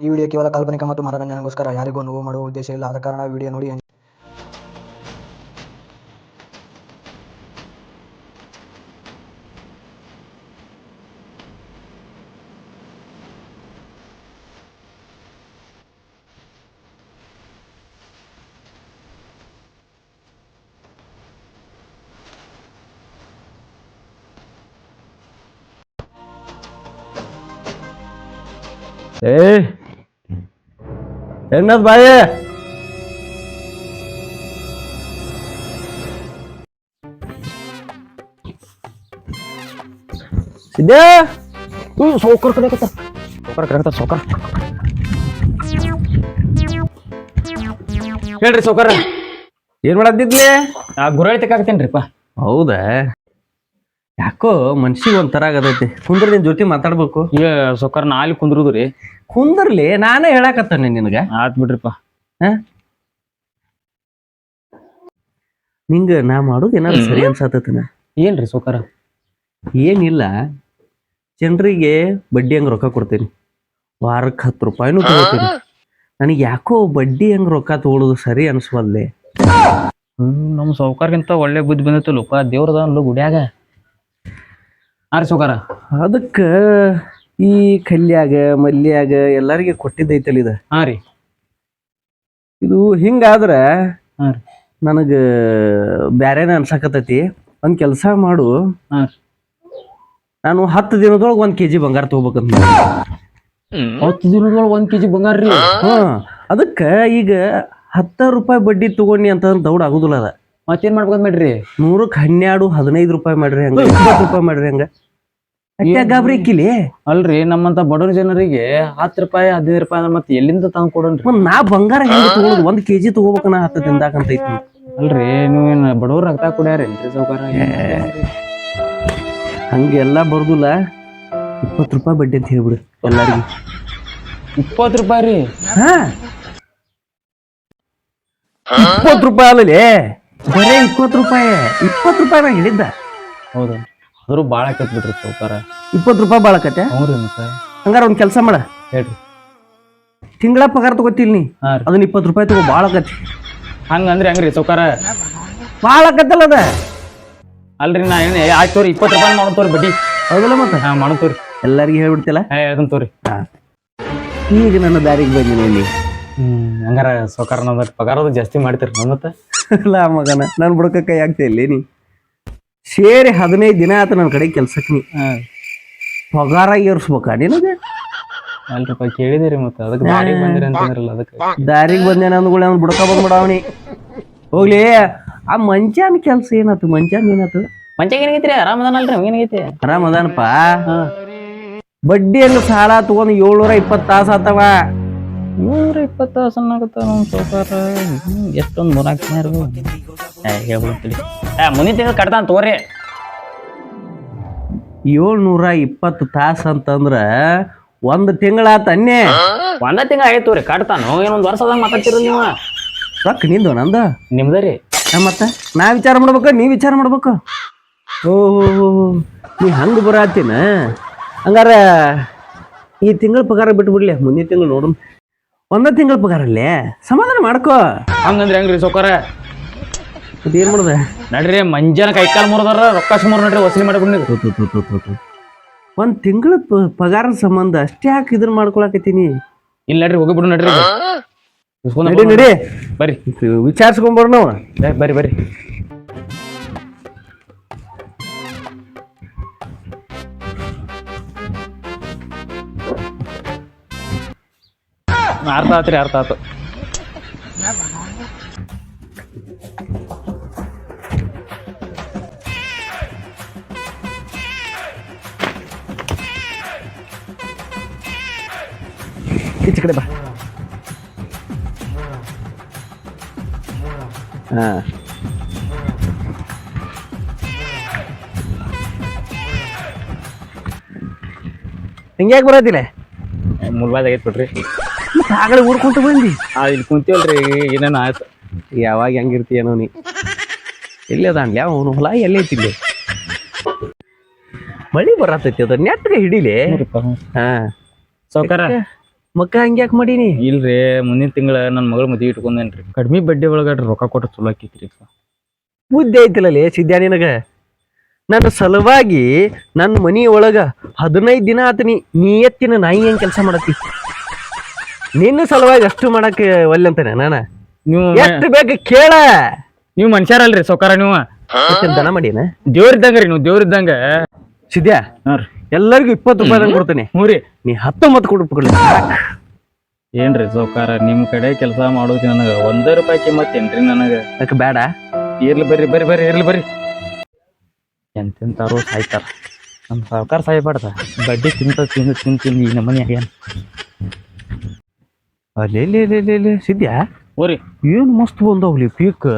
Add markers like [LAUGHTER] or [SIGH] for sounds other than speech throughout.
ಈ ವಿಡಿಯೋ ಕೇವಲ ಕಾಲ್ಪನಿಕ ಮತ್ತು ಮನರಂಜನೆಗೋಸ್ಕರ ಯಾರಿಗೂ ನೋವು ಮಾಡುವ ಉದ್ದೇಶ ಇಲ್ಲ. ಆದ ಕಾರಣ ವಿಡಿಯೋ ನೋಡಿ enjoy ಏ ಎನ್ನದ್ ಬಾಯಿ. ಸಿದ್ದೆ ಹ್ಞೂ ಸೌಕರ್ ಕಡೆಕತ್ತ ಸೌಕರ್ ಕಡೆಕತ್ತ ಸೌಕರ್ ಹೇಳ್ರಿ ಸೌಕರ ಏನ್ ಮಾಡದಿದ್ಲಿ ಆ ಗುರಾಳಿ ತೆಕ್ಕಾಕತ್ತೇನ್ರಿಪ್ಪ ಹೌದಾ? ಯಾಕೋ ಮನ್ಸಿಗೆ ಒಂಥರ ಆಗತೈತಿ. ಕುಂದ್ರ ನಿನ್ ಜೊತೆ ಮಾತಾಡ್ಬೇಕು? ಈಗ ಸೌಕರ್ ನಾ ಅಲ್ಲಿ ಕುಂದ್ರುದು ರೀ. ಕುಂದ್ರಲಿ ನಾನೇ ಹೇಳಾಕತ್ತಾನೆ ನಿನಗೆ. ಆತ್ ಬಿಡ್ರಿಪ್ಪ. ನಿಂಗ ನಾ ಮಾಡೋದು ಏನಾದ್ರು ಸರಿ ಅನ್ಸಾತೈತನ? ಏನ್ರಿ ಸೋಕಾರ? ಏನಿಲ್ಲ ಜನರಿಗೆ ಬಡ್ಡಿ ಹಂಗ ರೊಕ್ಕ ಕೊಡ್ತೀನಿ. ವಾರಕ್ಕೆ ಹತ್ತು ರೂಪಾಯಿನೂ ತಗೋತೀನಿ. ನನಗೆ ಯಾಕೋ ಬಡ್ಡಿ ಹಂಗ ರೊಕ್ಕ ತಗೊಳ್ಳೋದು ಸರಿ ಅನ್ಸ್ವಲ್ಲೆ ನಮ್ಮ ಸೌಕಾರ್ಗಿಂತ ಒಳ್ಳೆ ಬುದ್ಧಿ ಬಂದಿತ್ತಲ್ಲಪ್ಪ ದೇವ್ರದ ಗುಡಿಯಾಗ. ಆರಿ ಸೌಕರ. ಅದಕ್ಕೆ ಈ ಕಲ್ಯಾಗ ಮಲ್ಯಾಗ ಎಲ್ಲಾರಿಗೆ ಕೊಟ್ಟಿದ್ದೈತಲ್ಲ ಇದು? ಹಾ ರೀ. ಇದು ಹಿಂಗಾದ್ರ ಹಾ ರೀ. ನನಗ ಬ್ಯಾರೇನ ಅನ್ಸಾಕತ್ತೈತಿ ಒಂದ್ ಕೆಲಸ ಮಾಡು. ಹಾ ರೀ. ನಾನು ಹತ್ತು ದಿನದೊಳಗೆ ಒಂದ್ ಕೆಜಿ ಬಂಗಾರ ತಗೋಬೇಕಂತ ಹತ್ತು ದಿನದೊಳಗೆ ಒಂದ್ ಕೆಜಿ ಬಂಗಾರ ರೀ? ಹಾ ಅದಕ್ಕ ಈಗ ಹತ್ತಾರು ರೂಪಾಯಿ ಬಡ್ಡಿ ತಗೊಂಡಿ ಅಂತ ದೌಡ್ ಆಗುದಿಲ್ಲ ಅದ. ಮತ್ತೇನ್ ಮಾಡ್ಬೇಕಂತ ಮಾಡ್ರಿ? ನೂರಕ್ಕೆ ಹನ್ನೆರಡು ಹದಿನೈದು ರೂಪಾಯಿ ಮಾಡ್ರಿ ಹಂಗ ಇಪ್ಪತ್ತು ರೂಪಾಯಿ ಮಾಡ್ರಿ ಹಂಗ. ಗಾಬರಿ ಇಕ್ಕಿಲಿ? ಅಲ್ರಿ ನಮ್ಮಂತ ಬಡವ್ರ ಜನರಿಗೆ ಹತ್ತು ರೂಪಾಯಿ ಹದಿನೈದು ರೂಪಾಯಿ ಅಂದ್ರೆ ಮತ್ತೆ ಎಲ್ಲಿಂದ ತಂದು ಕೊಡೋಣ್ರಿ? ಮತ್ತ್ ನಾ ಬಂಗಾರ ಹೆಂಗ್ ತಗೊಳೋದು? ಒಂದ್ ಕೆಜಿ ತಗೋಬೇಕ ನಾ ಹತ್ತು ಅಂತ ಐತಿ ಅಲ್ರಿ ನೀವೇನ್ ಬಡವ್ರ ರಕ್ತ ಕುಡಿಯಾರೇನ್ರಿ ಸಾವುಕಾರ? ಹಂಗೆಲ್ಲ ಬರ್ದಿಲ್ಲ. ಇಪ್ಪತ್ತು ರೂಪಾಯಿ ಬಡ್ಡಿ ಅಂತ ಹೇಳ್ಬಿಡು ಎಲ್ಲಾರಿಗೂ. ಇಪ್ಪತ್ತು ರೂಪಾಯಿ ರೀ? ಹಾ. ಇಪ್ಪತ್ತು ರೂಪಾಯಿ ಅಲ್ಲಲೇ? ಬರೇ ಇಪ್ಪತ್ತು ರೂಪಾಯಿ. ಇಪ್ಪತ್ತು ರೂಪಾಯಿ ನಾ ಹೇಳಿದ್ದ. ಹೌದು. ಆದ್ರೂ ಭಾಳ ಆಕತ್ ಬಿಡ್ರಿ ಸೌಕಾರ ಇಪ್ಪತ್ತು ರೂಪಾಯಿ ಬಾಳಕತ್ತೆ ಹ್ಞೂ ರೀ ಮತ್ತೆ. ಹಂಗಾರ ಒಂದ್ ಕೆಲಸ ಮಾಡ. ಹೇಳ್ರಿ. ತಿಂಗಳ ಪಗಾರ ತಗೋತಿಲ್ ನೀ? ಹಾ ರೀ. ಅದನ್ನ ಇಪ್ಪತ್ತು ರೂಪಾಯಿ ತಗೋ ಭಾಳ ಆಕತಿ ಹಂಗಂದ್ರಿ ಹಂಗ್ರಿ ಸೌಕಾರ ಭಾಳ ಕತ್ತಲ್ಲ ಅದ. ಅಲ್ರಿ ನಾ ಏನ್ ಆಯ್ತು ತೋರಿ ಇಪ್ಪತ್ತು ರೂಪಾಯಿ ಮಾಡೋತೋರಿ ಬಡ್ಡಿ. ಹೌದಲ್ಲ ಮತ್ತೆ? ಹಾ ಮಾಡೋತೋರಿ ಎಲ್ಲರಿಗೂ ಹೇಳ್ಬಿಡ್ತಿಲ್ಲ ಹೇ ಹೇಳ್ತೀನಿ ತೋರಿ. ಈಗ ನನ್ನ ದಾರಿಗೆ ಬಂದಿ ನೋಡಿ ಹ್ಮ್ ಹಂಗಾರ ಸೌಕಾರ ನಮ್ದು ಪಗಾರದ ಜಾಸ್ತಿ ಮಾಡ್ತೀರಿ ನಮ್ಮ ಮತ್ತೆ. [LAUGHS] ಅಲ್ಲ ಮಗನ ನಾನು ಬುಡಕ ಕೈ ಆಗ್ತಾ ಇಲ್ಲಿ ನೀ? ಸೇರಿ ಹದಿನೈದು ದಿನ ಆಯ್ತು ನನ್ನ ಕಡೆ ಕೆಲ್ಸಕ್ಕೆ ನೀ. ಪಗಾರ ಏರ್ಸ್ಬೇಕಾ ನಿನಗೆ? ಅಲ್ರಪ್ಪ ಕೇಳಿದಿರಿ ಮತ್ತೆ. ಅದಕ್ಕೆ ದಾರಿಗೆ ಬಂದಿರಿ ಅಂತಂದ್ರಲ್ಲ ಅದಕ್ಕೆ. ದಾರಿಗೆ ಬಂದೇನ ಅಂದ್ಗಳು ಅವ್ನು ಬುಡಕ ಬಂದ್ಬಿಡವನಿ ಹೋಗ್ಲಿ. ಆ ಮಂಚಾನ್ ಕೆಲ್ಸ ಏನಾತು ಮಂಚಾನ್ ಏನಾತು ಮಂಚಾಗ ಏನಾಗೈತ್ರಿ? ಆರಾಮದಾನಲ್ರಿ ಅವ್ ಏನಾಗೈತಿ? ಆರಾಮ್ ಅದಾನಪ್ಪ. ಹಾ. ಬಡ್ಡಿ ಹಂಗ ಸಾಲ ತಗೊಂಡು ಏಳ್ನೂರ ಇಪ್ಪತ್ತು ತಾಸು ಆತವ. ನೂರ ಇಪ್ಪತ್ತು ಸಣ್ಣಾಗತ್ತ ನಮ್ಮ ಸೌಕಾರ? ಎಷ್ಟೊಂದು ಮೂರಾಕ್ ಇರ್ಬೋದು ಹೇಳ್ಬಿಡ್ತೀವಿ ಏ ಮುಂದಿನ ತಿಂಗಳು ಕಟ್ತಾನ ತಗೋರಿ. ಏಳ್ನೂರ ಇಪ್ಪತ್ತು ತಾಸ ಅಂತಂದ್ರ ಒಂದ್ ತಿಂಗಳಾತ ಅನ್ನೇ. ಒಂದ ತಿಂಗಳ ಆಯ್ತು ರೀ ಕಟ್ತಾನು ಏನೊಂದು ವರ್ಷದಾಗ ಮಾತಾಡ್ತೀರಿ ನೀವು. ರೊಕ್ಕ ನಿಂದು ನಂದ? ನಿಮ್ದ ರೀ. ಮತ್ತ? ನಾ ವಿಚಾರ ಮಾಡ್ಬೇಕು ನೀ ವಿಚಾರ ಮಾಡ್ಬೇಕು. ಓಹೋ ನೀ ಹಂಗ ಬರತ್ತೀನ ಹಂಗಾರ ಈ ತಿಂಗಳ ಪಗಾರ ಬಿಟ್ಬಿಡ್ಲಿ ಮುಂದಿನ ತಿಂಗಳು ನೋಡು ಒಂದ ತಿಂಗಳ ಪಗಾರ ಅಲ್ಲೇ ಸಮಾಧಾನ ಮಾಡ್ಕೋ. ಹಂಗಂದ್ರೆ ಹೆಂಗ್ರಿ ಸೌಕಾರ ಅದೇನ್ ಮಾಡ್ದ? ನಡ್ರಿ ಮಂಜಾನ ಕೈಕಾಲ್ ಮುರಿದಾರ ರೊಕ್ಕ ಸುಮಾರು ನಡ್ರಿ ವಸೂಲಿ ಥು. ಒಂದ್ ತಿಂಗಳ ಪಗಾರ ಸಂಬಂಧ ಅಷ್ಟೇ ಯಾಕೆ ಇದನ್ನ ಮಾಡ್ಕೊಳಕತ್ತೀನಿ. ಇಲ್ಲ ನಡ್ರಿ ಹೋಗಿಬಿಡು ನಡ್ರಿ. ನಡಿ ನಡಿ. ಬರ್ರಿ. ವಿಚಾರಿಸ್ಕೊಂಬರ್ ನಾವು. ಬರ್ರಿ ಬರ್ರಿ. ಅರ್ಥ ಆತ್ರಿ ಅರ್ಥ ಆತು. ಈಚೆ ಕಡೆ ಬಾ. ಹಾ. ಹಿಂಗ್ಯಾಕೆ ಬರೋದಿಲ್ಲ ಮುಲ್ಬಾದ್ ಆಗೈತ್ ಬಿಡ್ರಿ. ಆಗಲೇ ಊರ್ಕೊಂತ ಬಂದಿ? ಆ ಇಲ್ಲಿ ಕುಂತೀವಲ್ರಿ ಏನೇನು ಆಯ್ತು? ಯಾವಾಗ ಹೆಂಗಿರ್ತೀಯನೋ ನೀ. ಎಲ್ಲಿ ಅದಾನ್ಲಿ ಅವನು ಹೊಲ ಎಲ್ಲಿ ಐತಿ ಇಲ್ಲಿ? ಮಳಿ ಬರತೈತಿ ಅದ. ನೆಟ್ಗೆ ಹಿಡಿಲಿ? ಹಾ. ಸೌಕರ ಮಕ್ಕ ಹಂಗ್ಯಾಕ್ ಮಾಡೀನಿ? ಇಲ್ರಿ ಮುಂದಿನ ತಿಂಗಳ ನನ್ನ ಮಗಳ ಮದ್ವಿ ಇಟ್ಕೊಂಡೇನ್ರಿ. ಕಡಿಮೆ ಬಡ್ಡಿ ಒಳಗಡೆ ರೊಕ್ಕ ಕೊಟ್ಟು ಚಲೋ ಆಕೈತ್ರಿ ಬುದ್ಧಿ ಐತಿಲ್ಲಲೇ ಸಿದ್ಧ ನಿನಗ? ನನ್ನ ಸಲುವಾಗಿ ನನ್ನ ಮನಿ ಒಳಗ ಹದಿನೈದು ದಿನ ಆತ ನೀ ನೀ ಎತ್ತಿನ ನಾಯಿ ಹೆಂಗ್ ಕೆಲಸ ಮಾಡತ್ತಿ? ನಿನ್ನ ಸಲುವಾಗಿ ಅಷ್ಟು ಮಾಡಕ್ಕೆ ಒಲ್ಲೆಂತಾನೆ ನಾನ? ನೀವು ಎಷ್ಟು ಬೇಕು ಕೇಳ. ನೀವು ಮನುಷ್ಯರಲ್ರಿ ಸೌಕಾರ ನೀವು. ದನ ಮಾಡೀನ? ದೇವ್ರಿದ್ದಂಗ ರೀ ನೀವು ದೇವ್ರಿದ್ದಂಗ ಸಿದ್ಯಾ? ಎಲ್ಲರಿಗೂ ಇಪ್ಪತ್ತು ರೂಪಾಯಿ ಕೊಡ್ತೇನೆ. ಮೂರಿ ರೀ. ನೀ ಹತ್ತೊಂಬತ್ತು ಕೊಡು ಕೊಡ್ಲಿ ಏನ್ರಿ ಸೌಕಾರ ನಿಮ್ ಕಡೆ ಕೆಲಸ ಮಾಡೋದು ನನಗ ಒಂದೇ ರೂಪಾಯಿ ಕಿಮ್ಮತ್ ಏನ್ರಿ ನನಗ? ಅದಕ್ಕೆ ಬೇಡ. ಇರ್ಲಿ ಬರ್ರಿ ಬರ್ರಿ ಬರ್ರಿ ಇರ್ಲಿ ಬರ್ರಿ. ಎಂತೆಂತಾರು ಸಾಯ್ತಾರ. ನಮ್ ಸಾವುಕಾರ ಸಾಯ್ಬಾರ್ದ. ಬಡ್ಡಿ ತಿಂತ ತಿಂದು ತಿಂದು ತಿಂದು ಈ ನಮ್ಮನೆ ಆಗ್ಯಾನ. ಲೇ ಸಿದ್ಯಾ? ಓರಿ ಏನು ಮಸ್ತ್ ಬಂದವ್ಲಿ ಪೀಕ್?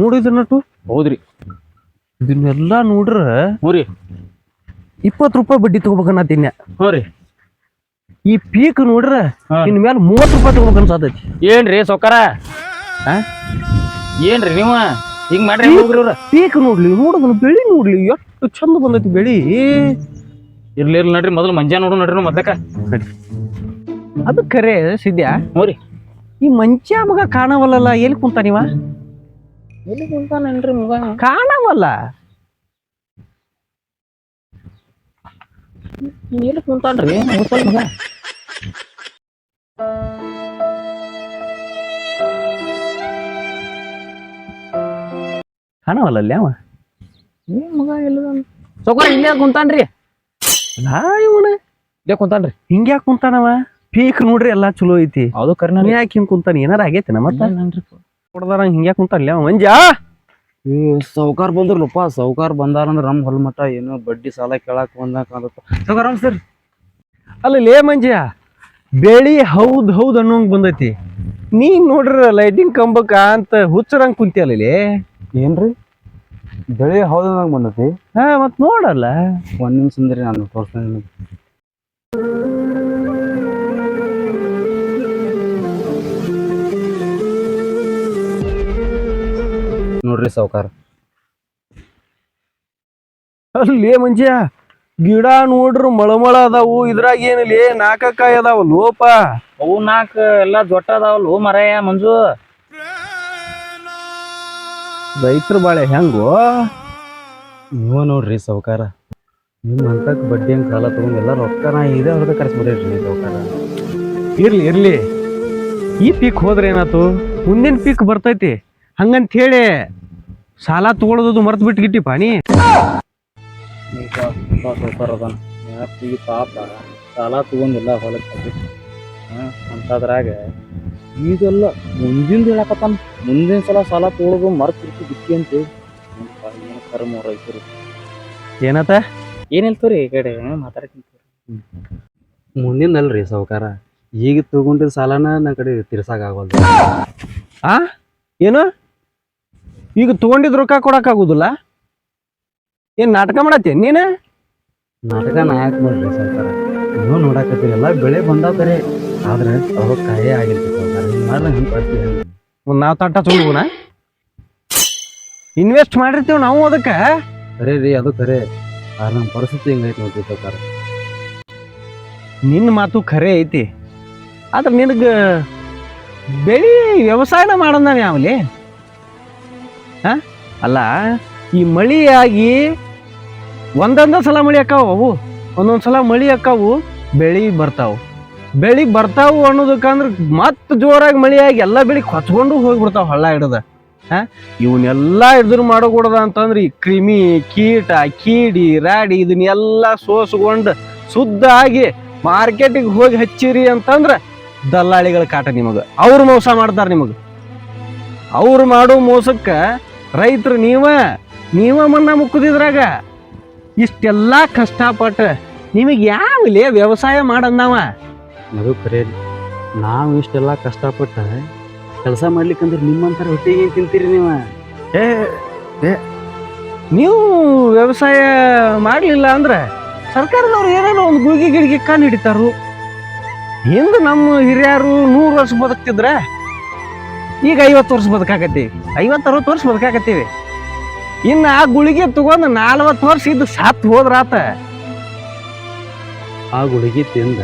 ನೋಡಿದ್ರ ನಟು? ಹೌದ್ರಿ. ಇದನ್ನೆಲ್ಲ ನೋಡ್ರ ಹ್ಞೂ ರೀ ಇಪ್ಪತ್ತು ರೂಪಾಯಿ ಬಡ್ಡಿ ತಗೋಬೇಕನ್ನತ್ತೀನಿ ಹ್ಞೂ ರೀ. ಈ ಪೀಕ್ ನೋಡ್ರ. ಇನ್ ಮೇಲೆ ಮೂವತ್ತು ರೂಪಾಯಿ ತಗೋಬೇಕು ಅನ್ಸತೈತಿ ಏನ್ರಿ ಸೊಕ್ಕರ? ಏನ್ರಿ ನೀವ? ಹಿಂಗ್ ಮಾಡ್ರಿ ಹೋಗ್ರಿ ಪೀಕ್ ನೋಡ್ಲಿ ನೋಡೋದನ್ನ ಬೆಳಿ ನೋಡ್ಲಿ ಎಷ್ಟು ಚಂದ ಬಂದೈತಿ ಬೆಳಿ. ಇರ್ಲಿ ಇರ್ಲಿ ನಡ್ರಿ ಮೊದಲು ಮಂಜಾ ನೋಡು ನಡ್ರಿ ಮೊದ್ಲಕ್ಕ ಅದು ಖರೆ ಸಿದ್ಯಾ? ಹ್ಞೂ ಈ ಮಂಚ ಮಗ ಕಾಣವಲ್ಲಲ್ಲ ಎಲ್ಲಿ ಕುಂತ ನೀವ? ಎಲ್ಲಿ ಕುಂತಾನೇನ್ರಿ ಮಗ? ಕಾಣವಲ್ಲ. ಎಲ್ಲಿ ಕುಂತಾನ್ರಿ? ಮುಸಲ್ ಮಗ? ಕಾಣವಲ್ಲ ಅಲ್ಲಿ ಅವ ಏನ್ ಮಗ ಎಲ್ಲ ಸೌಕಾರ ಇಲ್ಲೇ ಕುಂತಾನ್ರಿ. ನಾ ಇವನ. ಇಲ್ಲೇ ಕುಂತಾನ್ರಿ. ಹಿಂಗ್ಯಾಕ್ ಕುಂತಾನವ? ಪೀಕ್ ನೋಡ್ರಿ ಎಲ್ಲಾ ಚಲೋ ಐತಿ. ಅದು ಕರ್ನಾಟಕ ಯಾಕೆ ಹಿಂಗ್ ಕುಂತಾನ? ಏನಾರ ಆಗೈತೆ ಮತ್ತ? ಕೊಡ್ದಾರ ಹಿಂಗ್ಯಾ ಕುಂತಲ್ಲ ಮಂಜ! ಸೌಕಾರ ಬಂದ್ರಲ್ಲಪ್ಪ ಸೌಕಾರ ಬಂದಾರಂದ್ರ ನಮ್ ಹೊಲ ಹೊಲಮಟ್ಟ ಏನೋ ಬಡ್ಡಿ ಸಾಲ ಕೇಳಾಕ ಬಂದಾಕ ಸೌಕಾರ ಸರ್. ಅಲ್ಲ ಲೇ ಮಂಜ ಬೆಳಿ ಹೌದ್ ಹೌದ್ ಅನ್ನೋಂಗ್ ಬಂದೈತಿ. ನೀ ನೋಡ್ರ ಲೈಟಿಂಗ್ ಕಂಬಕ್ಕ ಅಂತ ಹುಚ್ಚರಂಗ್ ಕುಂತಿಯಲ್ಲ ಲೇ. ಏನ್ರಿ? ಬೆಳಿ ಹೌದ್ ಅನ್ನೋಂಗ್ ಬಂದೈತಿ. ಹಾ ಮತ್ ನೋಡಲ್ಲ. ಒಂದ್ ನಿಮಿಷ ಅಂದ್ರಿ ನಾನು ತೋರಿಸ್ತೇನೆ ನೋಡ್ರಿ ಸಾವುಕಾರ. ಅಲ್ಲಿ ಮಂಜ ಗಿಡ ನೋಡ್ರಿ ಮಳಮಳ ಅದಾವು ಇದ್ರಾಗ ಏನಿಲ್ಲ ನಾಲ್ಕಕಾಯಿ ಅದಾವ ಲೋಪ ಅವು ನಾಲ್ಕ ಎಲ್ಲ ದೊಡ್ಡ ಅದಾವಲ್ಲ ಮರಯ ಮಂಜು. ರೈತರ ಬಾಳೆ ಹೆಂಗೋ? ನೀವ ನೋಡ್ರಿ ಸೌಕಾರ ನಿಮ್ಮ ಹಂತಕ್ ಬಡ್ಡಿ ಹಂಗ ಸಾಲ ತಗೊಂಡ್ ಎಲ್ಲ ರೊಕ್ಕ ನಾ ಇದೇ ಅವ್ರದ್ದು ಕರೆಸ್ಬಿಡ್ರಿ ಸೌಕಾರ ಇರ್ಲಿ ಇರ್ಲಿ. ಈ ಪೀಕ್ ಹೋದ್ರೆ ಏನಾತು ಮುಂದಿನ ಪೀಕ್ ಬರ್ತೈತಿ. ಹಂಗಂತ ಹೇಳಿ ಸಾಲ ತಗೊಳೋದು ಮರ್ತು ಬಿಟ್ಟು ಗಿಟ್ಟಿ ಪಾಣಿ ಸೌಕಾರ ಅದಾನ ಪಾಪ ಸಾಲ ತಗೊಂಡಿಲ್ಲ ಹೊಲಕ್ಕೆ ಅಂತದ್ರಾಗ ಈಗೆಲ್ಲ ಮುಂದಿನ ಹೇಳಕತ್ತಾನ. ಮುಂದಿನ ಸಲ ಸಾಲ ತಗೊಳೋದು ಮರ್ತು ಬಿಕ್ಕಿ ಅಂತ ಏನು ಕರ್ಮ ರೈತರು. ಏನತ ಏನಿಲ್ತವ್ರಿ ಈ ಕಡೆ? ಮಾತಾಡಕ್ಕಿಂತ ಮುಂದಿನಲ್ರಿ ಸಾವುಕಾರ. ಈಗ ತಗೊಂಡಿದ್ದ ಸಾಲನ ನನ್ನ ಕಡೆ ತೀರ್ಸಕ್ಕಾಗಲ್ದು ಆ? ಏನು? ಈಗ ತಗೊಂಡಿದ್ ರೊಕ್ಕ ಕೊಡಕ್ಕಾಗುದಿಲ್ಲ? ಏನ್ ನಾಟಕ ಮಾಡತ್ತೆ ನೀನು? ನಾಟಕ ನಾ ಯಾಕೆ ಮಾಡ್ರಿ ಸರ್ಕಾರ ನೀವು ನೋಡಕತ್ತಿರಲ್ಲ ಬೆಳೆ ಬಂದಾವ ಕರೆ. ಆದ್ರೆ ಅವಾಗ ಕಾಯೇ ಹಿಂಗೆ ಹಿಂಗೆ ಬರ್ತೀವಿ ಒಂದ್ ನಾವ್ ತಾಟ ತೊಳ್ಬೋಣ ಇನ್ವೆಸ್ಟ್ ಮಾಡಿರ್ತೀವಿ ನಾವು ಅದಕ್ಕ? ಅರೆ ರೀ ಅದು ಕರೆ. ಆದ್ರೆ ನಮ್ಮ ಪರಿಸ್ಥಿತಿ ಹಿಂಗೈತೆ ನೋಡ್ರಿ ಸರ್ಕಾರ ನಿನ್ನ ಮಾತು ಖರೆ ಐತಿ. ಆದ್ರೆ ನಿನಗ ಬೆಳಿ ವ್ಯವಸಾಯನ ಮಾಡೋಣ ಯಾವಲಿ? ಹಾ? ಅಲ್ಲ, ಈ ಮಳಿಯಾಗಿ ಒಂದೊಂದು ಸಲ ಮಳಿ ಅಕ್ಕಾವು ಅವು? ಒಂದೊಂದು ಸಲ ಮಳಿ ಅಕ್ಕಾವು ಬೆಳಿ ಬರ್ತಾವು. ಬೆಳಿ ಬರ್ತಾವು ಅನ್ನೋದಕ್ಕಂದ್ರೆ ಮತ್ತೆ ಜೋರಾಗಿ ಮಳಿಯಾಗಿ ಎಲ್ಲ ಬೆಳಿ ಕೊಚ್ಕೊಂಡು ಹೋಗ್ಬಿಡ್ತಾವ ಹಳ್ಳ ಹಿಡ್ದ. ಹಾ? ಇವನ್ನೆಲ್ಲ ಹಿಡಿದ್ರು ಮಾಡಕೂಡದ ಅಂತಂದ್ರೆ ಈ ಕ್ರಿಮಿ, ಕೀಟ, ಕೀಡಿ, ರಾಡಿ ಇದನ್ನೆಲ್ಲ ಸೋಸ್ಕೊಂಡು ಶುದ್ಧ ಆಗಿ ಮಾರ್ಕೆಟಿಗೆ ಹೋಗಿ ಹಚ್ಚಿರಿ ಅಂತಂದ್ರೆ ದಲ್ಲಾಳಿಗಳ ಕಾಟ ನಿಮಗೆ. ಅವ್ರು ಮೋಸ ಮಾಡ್ತಾರೆ ನಿಮಗೆ. ಅವ್ರು ಮಾಡೋ ಮೋಸಕ್ಕ ರೈತರು ನೀವ ನೀವ ಮನ್ನ ಮುಕ್ಕುದಿದ್ರಾಗ ಇಷ್ಟೆಲ್ಲ ಕಷ್ಟಪಟ್ಟ ನಿಮಗೆ ಯಾವಲೇ ವ್ಯವಸಾಯ ಮಾಡಂದವ? ಅದು ಕರೆ ನಾವು ಇಷ್ಟೆಲ್ಲ ಕಷ್ಟಪಟ್ಟ ಕೆಲಸ ಮಾಡ್ಲಿಕ್ಕಂದ್ರೆ ನಿಮ್ಮಂತರ ಹೊಟ್ಟೆಗೆ ಏನ್ ತಿಂತೀರಿ ನೀವು? ಏ ಏ, ನೀವು ವ್ಯವಸಾಯ ಮಾಡಲಿಲ್ಲ ಅಂದ್ರೆ ಸರ್ಕಾರದವ್ರು ಏನೇನೋ ಒಂದು ಗುಳಿಗೆ ಗಿಳಿಗೆ ಕಾನ್ ಹಿಡಿತಾರು. ಹಿಂದೆ ನಮ್ಮ ಹಿರಿಯರು ನೂರು ವರ್ಷ ಬದುಕ್ತಿದ್ರ? ಈಗ ಐವತ್ತು ವರ್ಷ ಬದುಕಾಕತ್ತೀವಿ. ಐವತ್ತು ಅರವತ್ತು ವರ್ಷ ಬದುಕಾಕತ್ತೀವಿ. ಇನ್ನು ಆ ಗುಳಿಗೆ ತಗೊಂಡು ನಾಲ್ವತ್ತು ವರ್ಷ ಇದ್ದು ಸತ್ತು ಹೋದ್ರಾತ ಆ ಗುಳಿಗೆ ತಿಂದ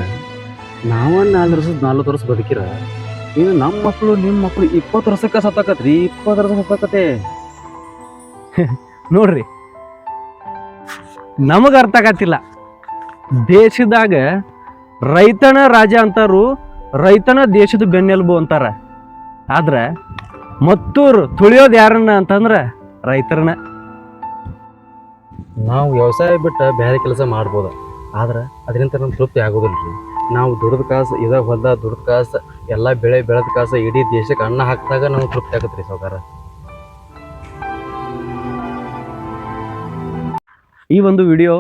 ನಾವ ನಾಲ್ಕು ವರ್ಷ ನಾಲ್ವತ್ತು ವರ್ಷ ಬದುಕಿರ. ಇನ್ನು ನಮ್ಮ ಮಕ್ಕಳು ನಿಮ್ಮ ಮಕ್ಕಳು ಇಪ್ಪತ್ತು ವರ್ಷಕ್ಕೆ ಸತ್ತಾಕತ್ರಿ ಇಪ್ಪತ್ತು ವರ್ಷ ಸತ್ತಾಕತೆ [LAUGHS] ನೋಡ್ರಿ ನಮಗೆ ಅರ್ಥ ಆಗತ್ತಿಲ್ಲ. ದೇಶದಾಗ ರೈತನ ರಾಜ ಅಂತಾರು ರೈತನ ದೇಶದ ಬೆನ್ನೆಲುಬು ಅಂತಾರ. ಆದ್ರೆ ಮತ್ತೂರು ತುಳಿಯೋದು ಯಾರನ್ನ ಅಂತಂದ್ರೆ ರೈತರನ್ನ. ನಾವು ವ್ಯವಸಾಯ ಬಿಟ್ಟು ಬೇರೆ ಕೆಲಸ ಮಾಡ್ಬೋದು ಆದ್ರೆ ಅದರಿಂದ ನಮ್ಗೆ ತೃಪ್ತಿ ಆಗೋದಿಲ್ಲ ರೀ. ನಾವು ದುಡ್ದ ಕಾಸು ಇದ ಹೊಲ್ದ ದುಡ್ದ ಕಾಸು ಎಲ್ಲ ಬೆಳೆ ಬೆಳೆದ ಕಾಸು ಇಡೀ ದೇಶಕ್ಕೆ ಅನ್ನ ಹಾಕಿದಾಗ ನಮ್ಗೆ ತೃಪ್ತಿ ಆಗುತ್ತೆ ರೀ ಸಾವುಕಾರ. ಈ ಒಂದು ವಿಡಿಯೋ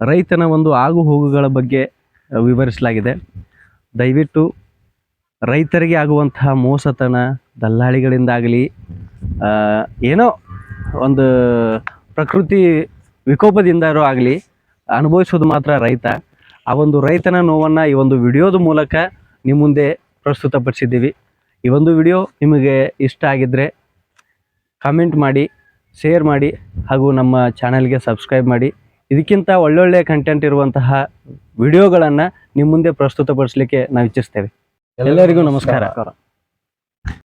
ರೈತನ ಒಂದು ಆಗು ಹೋಗುಗಳ ಬಗ್ಗೆ ವಿವರಿಸಲಾಗಿದೆ. ದಯವಿಟ್ಟು ರೈತರಿಗೆ ಆಗುವಂತಹ ಮೋಸತನ ದಲ್ಲಾಳಿಗಳಿಂದಾಗಲಿ ಏನೋ ಒಂದು ಪ್ರಕೃತಿ ವಿಕೋಪದಿಂದಾರೂ ಆಗಲಿ ಅನುಭವಿಸೋದು ಮಾತ್ರ ರೈತ. ಆ ಒಂದು ರೈತನ ನೋವನ್ನು ಈ ಒಂದು ವಿಡಿಯೋದ ಮೂಲಕ ನಿಮ್ಮ ಮುಂದೆ ಪ್ರಸ್ತುತಪಡಿಸಿದ್ದೀವಿ. ಈ ಒಂದು ವಿಡಿಯೋ ನಿಮಗೆ ಇಷ್ಟ ಆಗಿದ್ದರೆ ಕಾಮೆಂಟ್ ಮಾಡಿ, ಶೇರ್ ಮಾಡಿ ಹಾಗೂ ನಮ್ಮ ಚಾನಲ್ಗೆ ಸಬ್ಸ್ಕ್ರೈಬ್ ಮಾಡಿ. ಇದಕ್ಕಿಂತ ಒಳ್ಳೊಳ್ಳೆ ಕಂಟೆಂಟ್ ಇರುವಂತಹ ವಿಡಿಯೋಗಳನ್ನು ನಿಮ್ಮ ಮುಂದೆ ಪ್ರಸ್ತುತಪಡಿಸಲಿಕ್ಕೆ ನಾವು ಇಚ್ಛಿಸ್ತೇವೆ. ಎಲ್ಲರಿಗೂ ನಮಸ್ಕಾರ.